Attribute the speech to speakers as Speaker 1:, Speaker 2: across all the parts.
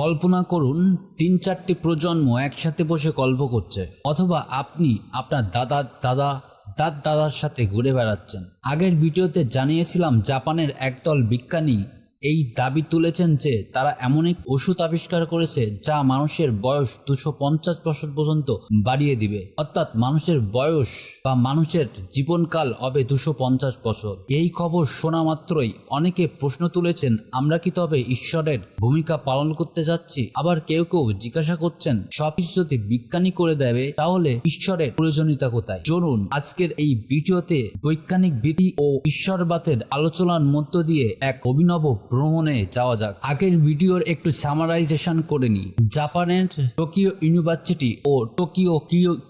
Speaker 1: কল্পনা করুন, তিন চারটি প্রজন্ম একসাথে বসে গল্প করছে, অথবা আপনি আপনার দাদা দাদা, দাদ দাদার সাথে ঘুরে বেড়াচ্ছেন। আগের ভিডিওতে জানিয়েছিলাম, জাপানের একদল বিজ্ঞানী এই দাবি তুলেছেন যে তারা এমন এক ওষুধ আবিষ্কার করেছে যা মানুষের বয়স দুশো পঞ্চাশ বছর পর্যন্ত বাড়িয়ে দিবে। অর্থাৎ মানুষের বয়স বা মানুষের জীবনকাল হবে দুশো পঞ্চাশ বছর। এই খবর শোনা মাত্রই অনেকে প্রশ্ন তুলেছেন, আমরা কি তবে ঈশ্বরের ভূমিকা পালন করতে যাচ্ছি? আবার কেউ কেউ জিজ্ঞাসা করছেন সবকিছু যদি বিজ্ঞানী করে দেবে, তাহলে ঈশ্বরের প্রয়োজনীয়তা কোথায়? চলুন, আজকের এই ভিডিওতে বৈজ্ঞানিক বিধি ও ঈশ্বরবাদের আলোচনার মধ্য দিয়ে এক অভিনব ভ্রমণে যাওয়া যাক। আগের ভিডিওর একটু সামারাইজেশন করে নি জাপানের টোকিও ইউনিভার্সিটি ও টোকিও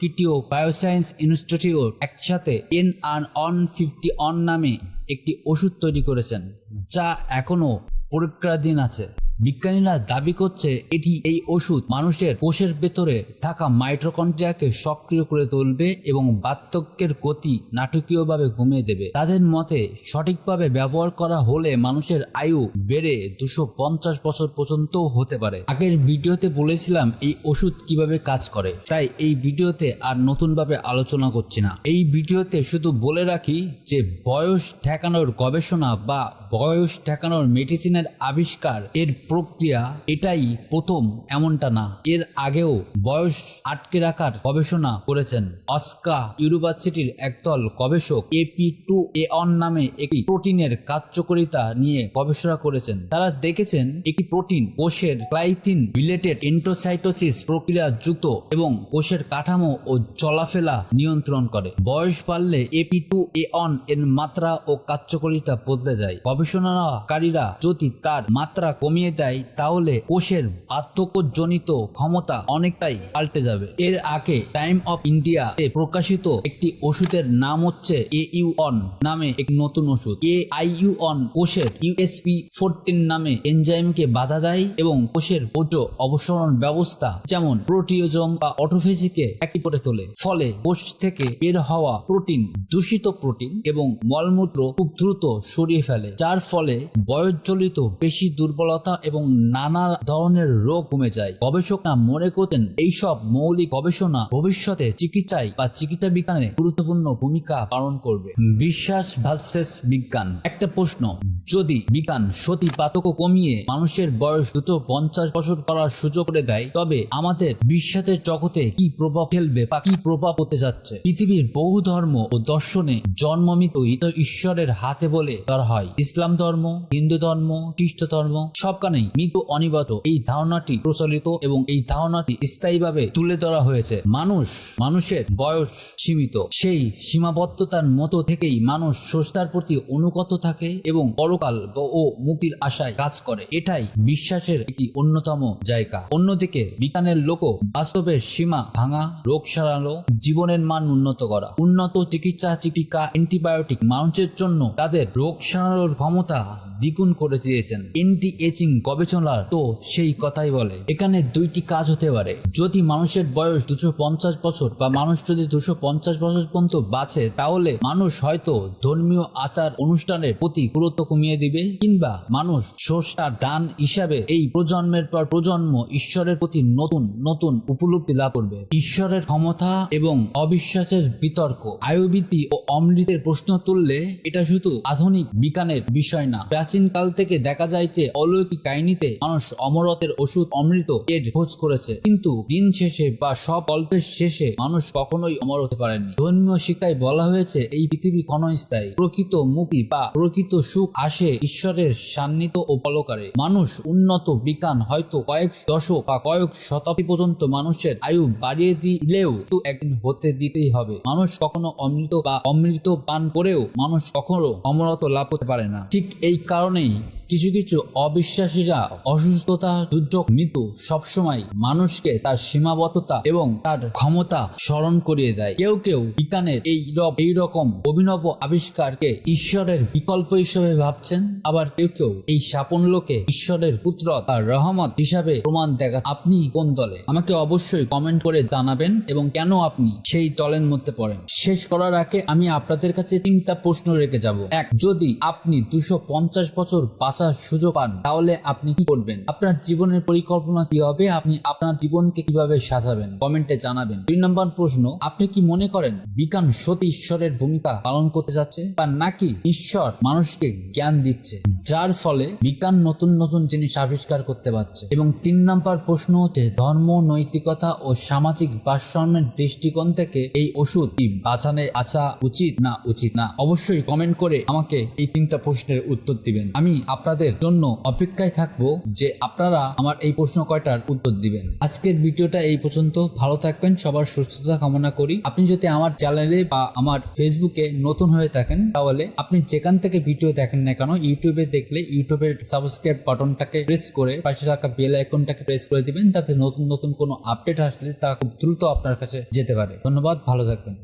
Speaker 1: কিটিও বায়োসায়েন্স ইনস্টিটিউট একসাথে N R on fifty on নামে একটি ওষুধ তৈরি করেছেন, যা এখনও পরীক্ষাধীন আছে। বিজ্ঞানীরা দাবি করছে এটি এই ওষুধ মানুষের কোষের ভেতরে থাকা মাইট্রোকন্ড্রিয়াকে সক্রিয় করে তুলবে এবং বার্ধক্যের গতি নাটকীয়ভাবে কমিয়ে দেবে। তাদের মতে, সঠিকভাবে ব্যবহার করা হলে মানুষের আয়ু বেড়ে দুশো পঞ্চাশ বছর পর্যন্ত হতে পারে। আগের ভিডিওতে বলেছিলাম এই ওষুধ কীভাবে কাজ করে, তাই এই ভিডিওতে আর নতুনভাবে আলোচনা করছি না। এই ভিডিওতে শুধু বলে রাখি যে, বয়স ঠেকানোর গবেষণা বা বয়স ঠেকানোর মেডিসিনের আবিষ্কার এর প্রক্রিয়া এটাই প্রথম এমনটা না। এর আগেও বয়স আটকে রাখার গবেষণা করেছেন অস্কা ইউনিভার্সিটির একদল গবেষক এপি টু এ অন নামে একটি প্রোটিনের কার্যকরিতা নিয়ে গবেষণা করেছেন। তারা দেখেছেন একটি প্রোটিন কোষের ক্লাইথিন রিলেটেড এন্টোসাইটোসিস প্রক্রিয়া যুক্ত এবং কোষের কাঠামো ও চলাফেরা নিয়ন্ত্রণ করে। বয়স বাড়লে এপি টু এ অন এর মাত্রা ও কার্যকরিতা বদলে যায়। গবেষণাকারীরা যদি তার মাত্রা কমিয়ে দেয়, তাহলে কোষের বার্ধক্যজনিত ক্ষমতা অনেকটাই পাল্টে যাবে। এর আগে টাইম অফ ইন্ডিয়া এ প্রকাশিত একটি ওষুধের নাম হচ্ছে এ ইউ অন নামে এক নতুন ওষুধ। এ আই ইউ অন কোষের ইউএসপি ফোরটিন নামে এনজাইমকে বাধা দেয় এবং কোষের বোঝ অবসরণ ব্যবস্থা, যেমন প্রোটিওজম বা অটোফেজিকে একটি করে তোলে। ফলে কোষ থেকে বের হওয়া প্রোটিন দূষিত প্রোটিন এবং মলমূত্র খুব দ্রুত সরিয়ে ফেলে, যার ফলে বয়সজনিত পেশি দুর্বলতা এবং নানা ধরনের রোগ কমে যায়। গবেষকরা মনে করতেন এইসব মৌলিক গবেষণা ভবিষ্যতে চিকিৎসায় বা চিকিৎসা বিজ্ঞানে গুরুত্বপূর্ণ ভূমিকা পালন করবে। বিশ্বাস ভার্সেস বিজ্ঞান। একটা প্রশ্ন, যদি বিজ্ঞান সতী পাতক কমিয়ে মানুষের বয়স দ্রুত পঞ্চাশ বছর করার সুযোগ করে দেয়, তবে আমাদের বিশ্বাসের জগতে কি প্রভাব ফেলবে বা কি প্রভাব হতে যাচ্ছে? পৃথিবীর বহু ধর্ম ও দর্শনে জন্মমিত ঈশ্বরের হাতে বলে ধরা হয়। ইসলাম ধর্ম, হিন্দু ধর্ম, খ্রিস্ট ধর্ম সবখানেই মৃত অনিবার্য। এই ধারণাটি প্রচলিত এবং এই ধারণাটি স্থায়ীভাবে তুলে ধরা হয়েছে। মানুষ, মানুষের বয়স সীমিত। সেই সীমাবদ্ধতার মতো থেকেই মানুষ স্রষ্টার প্রতি অনুগত থাকে এবং পরকাল ও মুক্তির আশায় কাজ করে। এটাই বিশ্বাসের একটি অন্যতম জায়গা। অন্যদিকে বিজ্ঞানের লোকও বাস্তবের সীমা ভাঙা, রোগ সারানো, জীবনের মান উন্নত করা। উন্নত চিকিৎসা চিকিৎসা অ্যান্টিবায়োটিক মানুষের জন্য তাদের রোগ সারানোর ক্ষমতা দ্বিগুণ করে দিয়েছেন। এন্টি এচিং গবেষণার তো সেই কথাই বলে। এখানে দুইটি কাজ হতে পারে। যদি মানুষের বয়স দুশো পঞ্চাশ বছর বা মানুষ যদি দুশো পঞ্চাশ বছর পর্যন্ত বাঁচে, তাহলে মানুষ হয়তো ধর্মীয় আচার অনুষ্ঠানের প্রতি গুরুত্ব কমিয়ে দিবে কিংবা মানুষ স্রষ্টার দান হিসাবে এই প্রজন্মের পর প্রজন্ম ঈশ্বরের প্রতি নতুন নতুন উপলব্ধি লাভ করবে। ঈশ্বরের ক্ষমতা এবং অবিশ্বাসের বিতর্ক আয়ুবৃত্তি ও অমৃতের প্রশ্ন তুললে এটা শুধু আধুনিক বিজ্ঞানের বিষয় না প্রাচীন কাল থেকে দেখা যায় যে অলৌকিক কাহিনীতে মানুষ অমরতের ওষুধ, অমৃত এর খোঁজ করেছে। কিন্তু দিন শেষে বা সব গল্পের শেষে মানুষ কখনোই অমর হতে পারেনি ধর্মীয় শিক্ষায় বলা হয়েছে, এই পৃথিবী ক্ষণস্থায়ী। প্রকৃত মুক্তি বা প্রকৃত সুখ আসে ঈশ্বরের সান্নিধ্য ও পলকারে। মানুষ উন্নত বিজ্ঞান হয়তো কয়েক দশক বা কয়েক শতাব্দী পর্যন্ত মানুষের আয়ু বাড়িয়ে দিলেও তো একদিন হতে দিতেই হবে। মানুষ কখনো অমৃত বা অমৃত পান করেও মানুষ কখনো অমরত লাভ করতে পারে না। ঠিক এই কারণেই কিছু কিছু অবিশ্বাসীরা অসুস্থতা, দুর্যোগ, মৃত্যু সবসময় মানুষকে তার সীমাবদ্ধতা এবং তার ক্ষমতা স্মরণ করিয়ে দেয়। কেউ কেউ বিজ্ঞানের এই এই রকম অভিনব আবিষ্কারকে ঈশ্বরের বিকল্প হিসেবে ভাবছেন। আবার কেউ কেউ এই সাফল্যকে ঈশ্বরের পুত্র তার রহমত হিসাবে প্রমাণ দেখা, আপনি কোন দলে? আমাকে অবশ্যই কমেন্ট করে জানাবেন এবং কেন আপনি সেই দলের মধ্যে পড়েন। শেষ করার আগে আমি আপনাদের কাছে তিনটা প্রশ্ন রেখে যাব। এক, যদি আপনি দুশো বছর বাঁচ বাঁচার সুযোগ পান। তাহলে আপনি কি করবেন? আপনার জীবনের পরিকল্পনা কি হবে? আপনি আপনার জীবনকে কীভাবে সাজাবেন? কমেন্টে জানাবেন। দুই নম্বর প্রশ্ন, আপনি কি মনে করেন বিজ্ঞান সত্যি ঈশ্বরের ভূমিকা পালন করতে যাচ্ছে? বা নাকি ঈশ্বর মানুষকে জ্ঞান দিচ্ছে? যার ফলে বিজ্ঞান নতুন নতুন জিনিস আবিষ্কার করতে পারছে। এবং তিন নম্বর প্রশ্ন হচ্ছে, ধর্ম, নৈতিকতা ও সামাজিক ভারসাম্যের দৃষ্টিকোণ থেকে এই ওষুধ কি বাঁচানে আসা উচিত না উচিত না? অবশ্যই কমেন্ট করে আমাকে এই তিনটা প্রশ্নের উত্তর দিবেন। আমি আপনাদের জন্য অপেক্ষায় থাকব যে আপনারা আমার এই প্রশ্ন কয়টার উত্তর দিবেন। আজকের ভিডিওটা এই পর্যন্ত। ভালো থাকবেন, সবার সুস্থতা কামনা করি। আপনি যদি আমার চ্যানেলে বা আমার ফেসবুকে নতুন হয়ে থাকেন, তাহলে আপনি যেখান থেকে ভিডিও দেখেন না কেন ইউটিউবে দেখলে ইউটিউবের সাবস্ক্রাইব বাটনটাকে প্রেস করে পাশে থাকা বেল আইকনটাকে প্রেস করে দিবেন, তাতে নতুন নতুন কোনো আপডেট আসলে তা খুব দ্রুত আপনার কাছে যেতে পারে। ধন্যবাদ, ভালো থাকবেন।